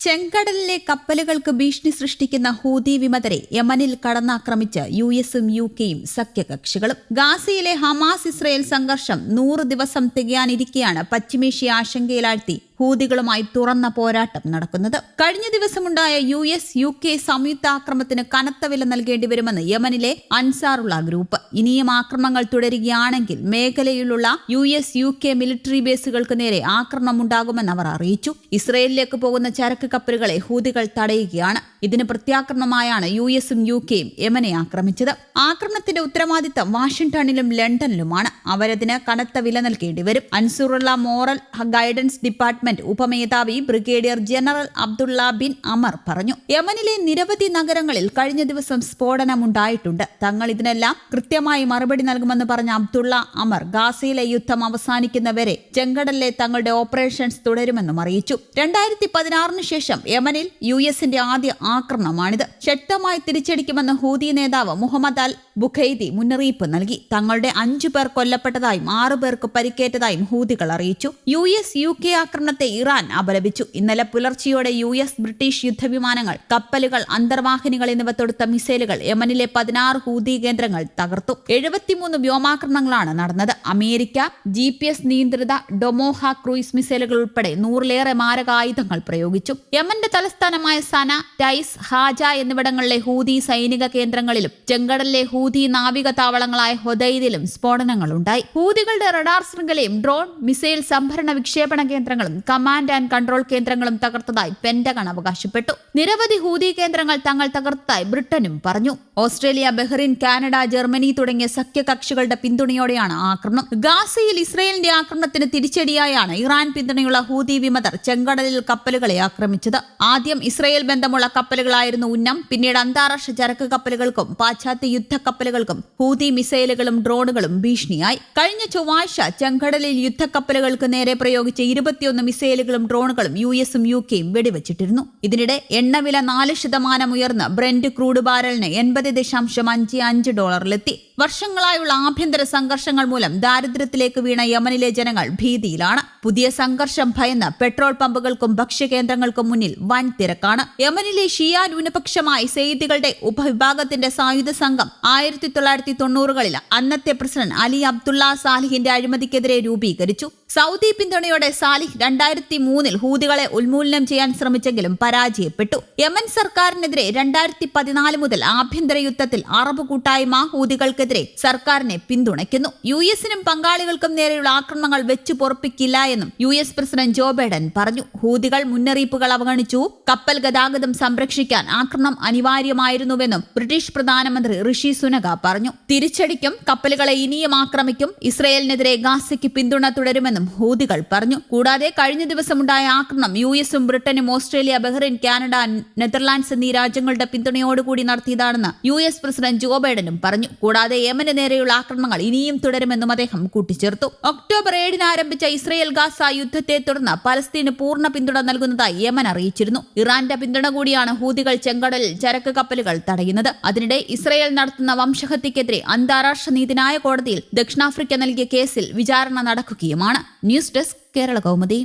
ചെങ്കടലിലെ കപ്പലുകൾക്ക് ഭീഷണി സൃഷ്ടിക്കുന്ന ഹൂതി വിമതരെ യമനിൽ കടന്നാക്രമിച്ച് യു എസും യു കെയും സഖ്യകക്ഷികളും. ഗാസയിലെ ഹമാസ് ഇസ്രയേൽ സംഘർഷം നൂറ് ദിവസം തികയാനിരിക്കെയാണ് പശ്ചിമേഷ്യ ആശങ്കയിലാഴ്ത്തി ഹൂതികളുമായി തുറന്ന പോരാട്ടം നടക്കുന്നത്. കഴിഞ്ഞ ദിവസമുണ്ടായ യു എസ് യു കെ സംയുക്ത ആക്രമണത്തിന് കനത്ത വില നൽകേണ്ടി വരുമെന്ന് യമനിലെ അൻസാറുള്ള ഗ്രൂപ്പ്. ഇനിയും ആക്രമണങ്ങൾ തുടരുകയാണെങ്കിൽ മേഖലയിലുള്ള U S U K military ബേസുകൾക്ക് നേരെ ആക്രമണം ഉണ്ടാകുമെന്ന് അവർ അറിയിച്ചു. ഇസ്രയേലിലേക്ക് പോകുന്ന ചരക്ക് കപ്പലുകളെ ഹൂതികൾ തടയുകയാണ്. ഇതിന് പ്രത്യാക്രമണമായാണ് യു എസും യു കെയും യമനെ ആക്രമിച്ചത്. ആക്രമണത്തിന്റെ ഉത്തരവാദിത്തം വാഷിംഗ്ടണിലും ലണ്ടനിലുമാണ്. അവരതിന് കനത്ത വില നൽകേണ്ടി വരും. അൻസുറുള്ള moral guidance department ഉപമേധാവി brigadier general Abdullah bin Amer പറഞ്ഞു. യമനിലെ നിരവധി നഗരങ്ങളിൽ കഴിഞ്ഞ ദിവസം സ്ഫോടനമുണ്ടായിട്ടുണ്ട്. തങ്ങൾ ഇതിനെല്ലാം കൃത്യമായി മറുപടി നൽകുമെന്ന് പറഞ്ഞ അബ്ദുള്ള അമർ ഗാസയിലെ യുദ്ധം അവസാനിക്കുന്നവരെ ചെങ്കടലിലെ തങ്ങളുടെ ഓപ്പറേഷൻസ് തുടരുമെന്നും അറിയിച്ചു. രണ്ടായിരത്തി പതിനാറിന് ശേഷം യമനിൽ യു എസിന്റെ ആദ്യ ആക്രമണമാണിത്. ശക്തമായി തിരിച്ചടിക്കുമെന്ന് ഹൂതി നേതാവ് മുഹമ്മദ് അൽ ബുഖൈദി മുന്നറിയിപ്പ് നൽകി. തങ്ങളുടെ അഞ്ചു പേർ കൊല്ലപ്പെട്ടതായും ആറു പേർക്ക് പരിക്കേറ്റതായും ഹൂതികൾ അറിയിച്ചു. യു എസ് യു കെ ആക്രമണത്തെ ഇറാൻ അപലപിച്ചു. ഇന്നലെ പുലർച്ചെയോടെ യു എസ് ബ്രിട്ടീഷ് യുദ്ധവിമാനങ്ങൾ കപ്പലുകൾ അന്തർവാഹിനികൾ എന്നിവ തൊടുത്ത മിസൈലുകൾ യമനിലെ പതിനാറ് ഹൂതി കേന്ദ്രങ്ങൾ തകർത്തു. എഴുപത്തിമൂന്ന് വ്യോമാക്രമണങ്ങളാണ് നടന്നത്. അമേരിക്ക ജി പി എസ് നിയന്ത്രിത ഡൊമോഹ ക്രൂയിസ് മിസൈലുകൾ ഉൾപ്പെടെ നൂറിലേറെ മാരകായുധങ്ങൾ പ്രയോഗിച്ചു. യമന്റെ തലസ്ഥാനമായ സന ടൈസ് ഹാജ എന്നിവിടങ്ങളിലെ ഹൂതി സൈനിക കേന്ദ്രങ്ങളിലും ചെങ്കടലിലെ ഹൂതി നാവിക താവളങ്ങളായ ഹൊദൈദിലും സ്ഫോടനങ്ങളുണ്ടായി. ഹൂതികളുടെ റഡാർ ശൃംഖലയും ഡ്രോൺ മിസൈൽ സംഭരണ വിക്ഷേപണ കേന്ദ്രങ്ങളും കമാൻഡ് ആൻഡ് കൺട്രോൾ കേന്ദ്രങ്ങളും തകർത്തതായി പെന്റഗൺ അവകാശപ്പെട്ടു. നിരവധി ഹൂതി കേന്ദ്രങ്ങൾ തങ്ങൾ തകർത്തതായി ബ്രിട്ടനും പറഞ്ഞു. ഓസ്ട്രേലിയ ബഹ്റിൻ കാനഡ ജർമ്മനി തുടങ്ങിയ സഖ്യകക്ഷികളുടെ പിന്തുണയോടെയാണ് ആക്രമണം. ഗാസയിൽ ഇസ്രയേലിന്റെ ആക്രമണത്തിന് തിരിച്ചടിയായാണ് ഇറാൻ പിന്തുണയുള്ള ഹൂതി വിമതർ ചെങ്കടലിൽ കപ്പലുകളെ ആക്രമിച്ചത്. ആദ്യം ഇസ്രയേൽ ബന്ധമുള്ള കപ്പലുകളായിരുന്നു ഉന്നം പിന്നീട് അന്താരാഷ്ട്ര ചരക്ക് കപ്പലുകൾക്കും പാശ്ചാത്യ യുദ്ധ കപ്പലുകൾക്കും ഹൂതി മിസൈലുകളും ഡ്രോണുകളും ഭീഷണിയായി. കഴിഞ്ഞ ചൊവ്വാഴ്ച ചെങ്കടലിൽ യുദ്ധക്കപ്പലുകൾക്ക് നേരെ പ്രയോഗിച്ച ഇരുപത്തിയൊന്ന് മിസൈലുകളും ഡ്രോണുകളും യു എസും യു കെയും വെടിവെച്ചിട്ടിരുന്നു. ഇതിനിടെ എണ്ണവില നാല് ശതമാനം ഉയർന്ന് ബ്രെൻഡ് ക്രൂഡ് ബാരലിന് എൺപത് ദശാംശം അഞ്ച് അഞ്ച് ഡോളറിലെത്തി. വർഷങ്ങളായുള്ള ആഭ്യന്തര സംഘർഷങ്ങൾ മൂലം ദാരിദ്ര്യത്തിലേക്ക് വീണ യമനിലെ ജനങ്ങൾ ഭീതിയിലാണ്. പുതിയ സംഘർഷം ഭയന്ന് പെട്രോൾ പമ്പുകൾക്കും ഭക്ഷ്യകേന്ദ്രങ്ങൾക്കും മുന്നിൽ വൻ തിരക്കാണ്. യമനിലെ ഷിയാ ന്യൂനപക്ഷമായ സെയ്ദികളുടെ ഉപവിഭാഗത്തിന്റെ സായുധ സംഘം ആയിരത്തി തൊള്ളായിരത്തി തൊണ്ണൂറുകളിൽ അന്നത്തെ പ്രസിഡന്റ് അലി അബ്ദുള്ള സാലിഹിന്റെ അഴിമതിക്കെതിരെ രൂപീകരിച്ചു. സൗദി പിന്തുണയോടെ സാലിഹ് രണ്ടായിരത്തി മൂന്നിൽ ഹൂതികളെ ഉന്മൂലനം ചെയ്യാൻ ശ്രമിച്ചെങ്കിലും പരാജയപ്പെട്ടു. യമൻ സർക്കാരിനെതിരെ രണ്ടായിരത്തി പതിനാല് മുതൽ ആഭ്യന്തര യുദ്ധത്തിൽ അറബ് കൂട്ടായ്മ ഹൂതികൾക്കെതിരെ സർക്കാരിനെ പിന്തുണയ്ക്കുന്നു. യു എസിനും പങ്കാളികൾക്കും നേരെയുള്ള ആക്രമണങ്ങൾ വെച്ചു പൊറപ്പിക്കില്ല എന്നും U S president Joe Biden പറഞ്ഞു. ഹൂതികൾ മുന്നറിയിപ്പുകൾ അവഗണിച്ചു. കപ്പൽ ഗതാഗതം സംരക്ഷിക്കാൻ ആക്രമണം അനിവാര്യമായിരുന്നുവെന്നും ബ്രിട്ടീഷ് പ്രധാനമന്ത്രി ഋഷി സുനക പറഞ്ഞു. തിരിച്ചടിക്കും കപ്പലുകളെ ഇനിയും ആക്രമിക്കും ഇസ്രയേലിനെതിരെ ഗാസയ്ക്ക് പിന്തുണ തുടരുമെന്നും ഹൂതികൾ പറഞ്ഞു. കൂടാതെ കഴിഞ്ഞ ദിവസമുണ്ടായ ആക്രമണം യു എസും ബ്രിട്ടനും ഓസ്ട്രേലിയ ബഹ്റൈൻ കാനഡ നെതർലാൻഡ്സ് എന്നീ രാജ്യങ്ങളുടെ പിന്തുണയോടുകൂടി നടത്തിയതാണെന്ന് യു എസ് പ്രസിഡന്റ് ജോ ബൈഡനും പറഞ്ഞു. കൂടാതെ യമന് നേരെയുള്ള ആക്രമണങ്ങൾ ഇനിയും തുടരുമെന്നും അദ്ദേഹം കൂട്ടിച്ചേർത്തു. ഒക്ടോബർ ഏഴിന് ആരംഭിച്ച ഇസ്രയേൽ ഗാസ യുദ്ധത്തെ തുടർന്ന് പലസ്തീന് പൂർണ പിന്തുണ നൽകുന്നതായി യമൻ അറിയിച്ചിരുന്നു. ഇറാന്റെ പിന്തുണ കൂടിയാണ് ഹൂതികൾ ചെങ്കടലിൽ ചരക്ക് കപ്പലുകൾ തടയുന്നത്. അതിനിടെ ഇസ്രയേൽ നടത്തുന്ന വംശഹത്യക്കെതിരെ അന്താരാഷ്ട്ര നീതിന്യായ കോടതിയിൽ ദക്ഷിണാഫ്രിക്ക നൽകിയ കേസിൽ വിചാരണ നടക്കുകയുമാണ്. News desk Kerala Kaumudi.